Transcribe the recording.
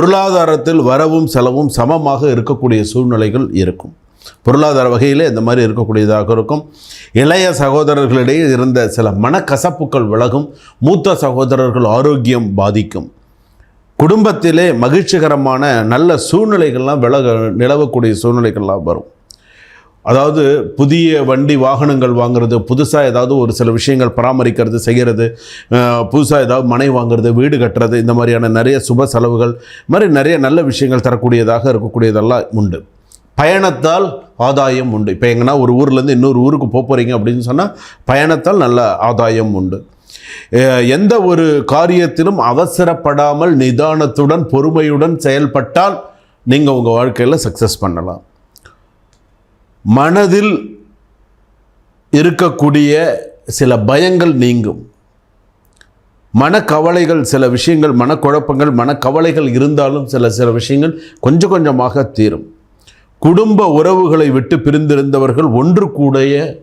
பொருளாதாரத்தில் வரவும் செலவும் சமமாக இருக்கக்கூடிய சூழ்நிலைகள் இருக்கும். பொருளாதார வகையில் இந்த மாதிரி இருக்கக்கூடியதாக இருக்கும். இளைய சகோதரர்களிடையே இருந்த சில மனக்கசப்புகள் விலகும். மூத்த சகோதரர்கள் ஆரோக்கியம் பாதிக்கும். குடும்பத்திலே மகிழ்ச்சிகரமான நல்ல சூழ்நிலைகள்லாம் விலக நிலவக்கூடிய சூழ்நிலைகள்லாம் வரும். அதாவது புதிய வண்டி வாகனங்கள் வாங்குறது புதுசாக ஏதாவது ஒரு சில விஷயங்கள் பராமரிக்கிறது செய்கிறது புதுசாக ஏதாவது மனை வாங்குறது வீடு கட்டுறது இந்த மாதிரியான நிறைய சுப செலவுகள் இது மாதிரி நிறைய நல்ல விஷயங்கள் தரக்கூடியதாக இருக்கக்கூடியதெல்லாம் உண்டு. பயணத்தால் ஆதாயம் உண்டு. இப்போ எங்கன்னா ஒரு ஊர்லேருந்து இன்னொரு ஊருக்கு போக போகிறீங்க அப்படின்னு சொன்னால் பயணத்தால் நல்ல ஆதாயம் உண்டு. எந்த ஒரு காரியத்திலும் அவசரப்படாமல் நிதானத்துடன் பொறுமையுடன் செயல்பட்டால் நீங்கள் உங்கள் வாழ்க்கையில் சக்ஸஸ் பண்ணலாம். மனதில் இருக்கக்கூடிய சில பயங்கள் நீங்கும். மனக்கவலைகள் சில விஷயங்கள் மனக்குழப்பங்கள் மனக்கவலைகள் இருந்தாலும் சில சில விஷயங்கள் கொஞ்சம் கொஞ்சமாக தீரும். குடும்ப உறவுகளை விட்டு பிரிந்திருந்தவர்கள் ஒன்று கூடைய